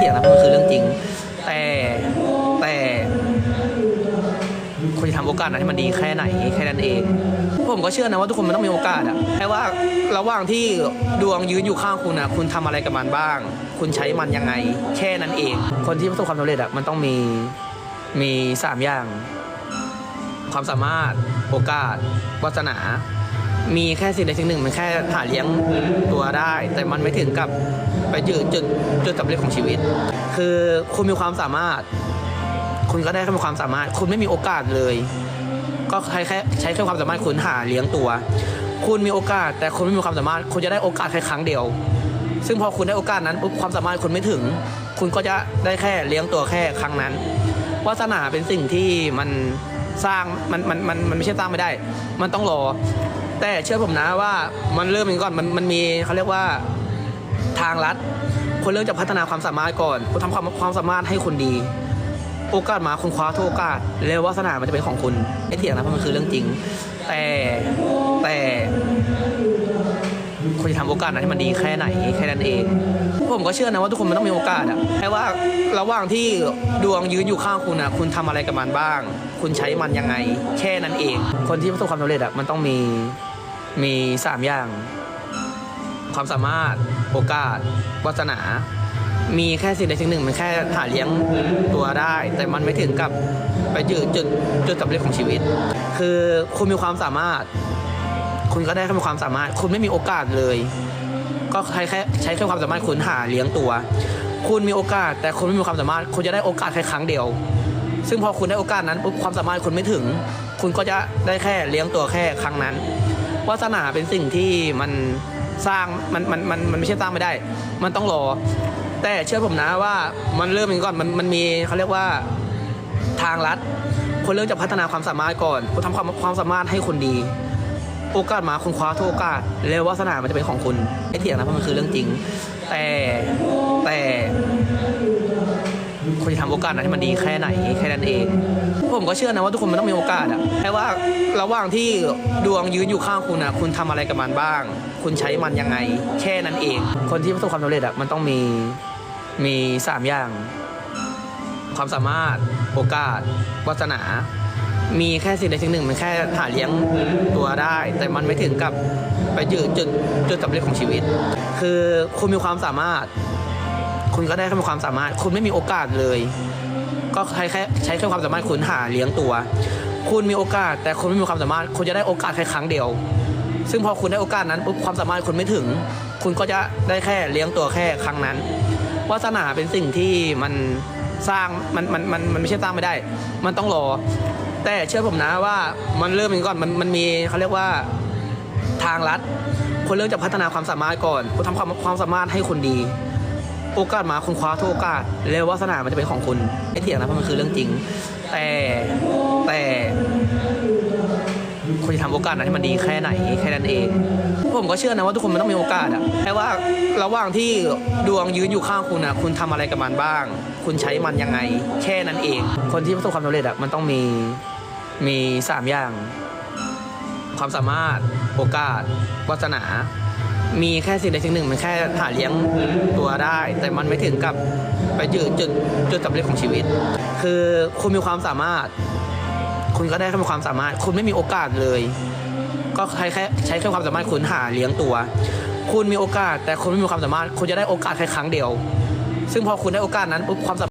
เถียงนะเราะมันคือเรื่องจริง แต่แต่คุณจะทำโอกาสนั้นให้มันดีแค่ไหนแค่นั้นเอง ผมก็เชื่อนะว่าทุกคนมันต้องมีโอกาสอะแค่ว่าระหว่างที่ดวงยืนอยู่ข้างคุณอะคุณทำอะไรกับมันบ้าง คุณใช้มันยังไง แค่นั้นเอง คนที่ประสบความสำเร็จอะมันต้องมีมีสามอย่าง ความสามารถโอกาสวาสนา มีแค่สิ่งใดสิ่งหนึ่งมันแค่หาเลี้ยงตัวได้ แต่มันไม่ถึงกับไปยืนจุดจุดสำเร็จของชีวิต คือคุณมีความสามารถ คุณก็ได้แค่มีความสามารถ คุณไม่มีโอกาสเลย ก็ใช้แค่ใช้แค่ความสามารถคุณหาเลี้ยงตัว คุณมีโอกาส แต่คุณไม่มีความสามารถ คุณจะได้โอกาสแค่ครั้งเดียว ซึ่งพอคุณได้โอกาสนั้นปุ๊บความสามารถคุณไม่ถึง คุณก็จะได้แค่เลี้ยงตัวแค่ครั้งนั้นวาสนาเป็นสิ่งที่มันสร้างมันมันมันมันไม่ใช่สร้างไม่ได้ มันต้องรอ แต่เชื่อผมนะว่ามันเริ่มอย่างก่อนมันมันมีเขาเรียกว่าทางลัดคนเริ่มจะพัฒนาความสามารถก่อนคุณทำความความสามารถให้คนดี โอกาสมาคุณคว้าทุกโอกาสแล้ววาสนามันจะเป็นของคุณไอ้เถียงนะเพราะมันคือเรื่องจริง แต่แต่คุณจะทำโอกาสนั้นให้มันดีแค่ไหนแค่นั้นเอง ผมก็เชื่อนะว่าทุกคนมันต้องมีโอกาสอะแค่ว่าระหว่างที่ดวงยืนอยู่ข้างคุณอะคุณทำอะไรกับมันบ้าง คุณใช้มันยังไง แค่นั้นเอง คนที่ประสบความสำเร็จอะมันต้องมี มีสามอย่าง ความสามารถโอกาสวาสนา มีแค่สิ่งใดสิ่งหนึ่ง มันแค่หาเลี้ยงตัวได้ แต่มันไม่ถึงกับไปยืนจุดจุดสำเร็จของชีวิต คือคุณมีความสามารถ คุณก็ได้แค่มีความสามารถ คุณไม่มีโอกาสเลย ก็ใช้แค่ใช้แค่ความสามารถคุณหาเลี้ยงตัว คุณมีโอกาส แต่คุณไม่มีความสามารถ คุณจะได้โอกาสแค่ครั้งเดียวซึ่งพอคุณได้โอกาสนั้นปุ๊บความสามารถคุณไม่ถึง คุณก็จะได้แค่เลี้ยงตัวแค่ครั้งนั้น วาสนาเป็นสิ่งที่มันสร้างมันมันมันมันไม่ใช่สร้างไม่ได้ มันต้องรอ แต่เชื่อผมนะว่ามันเริ่มอย่างนี้ก่อนมันมันมีเขาเรียกว่าทางลัดคนเริ่มจะพัฒนาความสามารถก่อนคุณทำความความสามารถให้คนดี โอกาสมาคุณคว้าทุกโอกาส แล้ววาสนามันจะเป็นของคุณไอ้เถียงนะเพราะมันคือเรื่องจริง แต่แต่ ทำโอกาสนั้นให้มันดีแค่ไหนแค่นั้นเอง ผมก็เชื่อนะว่าทุกคนมันต้องมีโอกาสอะแค่ว่าระหว่างที่ดวงยืนอยู่ข้างคุณอะคุณทำอะไรกับมันบ้าง คุณใช้มันยังไง แค่นั้นเอง คนที่ประสบความสำเร็จอะมันต้องมีมีสามอย่าง ความสามารถโอกาสวาสนามีแค่สิ่งใดสิ่งหนึ่งมันแค่หาเลี้ยงตัวได้ แต่มันไม่ถึงกับไปยืนจุดจุดสำเร็จของชีวิต คือคุณมีความสามารถ คุณก็ได้แค่ความสามารถ คุณไม่มีโอกาสเลย ก็ใช้แค่ใช้แค่ความสามารถคุณหาเลี้ยงตัว คุณมีโอกาส แต่คุณไม่มีความสามารถ คุณจะได้โอกาสแค่ครั้งเดียว ซึ่งพอคุณได้โอกาสนั้นปุ๊บความสามารถคุณไม่ถึง คุณก็จะได้แค่เลี้ยงตัวแค่ครั้งนั้นวาสนาเป็นสิ่งที่มันสร้างมันมันมันมันไม่ใช่สร้างไม่ได้ มันต้องรอ แต่เชื่อผมนะว่ามันเริ่มอย่างนี้ก่อนมันมันมีเขาเรียกว่าทางลัดคนเริ่มจะพัฒนาความสามารถก่อนคุณทำความความสามารถให้คนดี โอกาสมาคุณคว้าทุกโอกาส แล้ววาสนามันจะเป็นของคุณไอ้เถียงนะเพราะมันคือเรื่องจริง แต่แต่คุณจะทำโอกาสนั้นให้มันดีแค่ไหนแค่นั้นเอง ผมก็เชื่อนะว่าทุกคนมันต้องมีโอกาสอะแค่ว่าระหว่างที่ดวงยืนอยู่ข้างคุณอะคุณทำอะไรกับมันบ้าง คุณใช้มันยังไง แค่นั้นเอง คนที่ประสบความสำเร็จอะมันต้องมีมีสามอย่าง ความสามารถ โอกาสวาสนา มีแค่สิ่งใดสิ่งหนึ่ง มันแค่หาเลี้ยงตัวได้ แต่มันไม่ถึงกับไปยืนจุดจุดสำเร็จของชีวิต คือคุณมีความสามารถ คุณก็ได้แค่มีความสามารถ คุณไม่มีโอกาสเลย ก็ใช้แค่ใช้แค่ความสามารถคุณหาเลี้ยงตัว คุณมีโอกาส แต่คุณไม่มีความสามารถ คุณจะได้โอกาสแค่ครั้งเดียว ซึ่งพอคุณได้โอกาสนั้นปุ๊บความสามา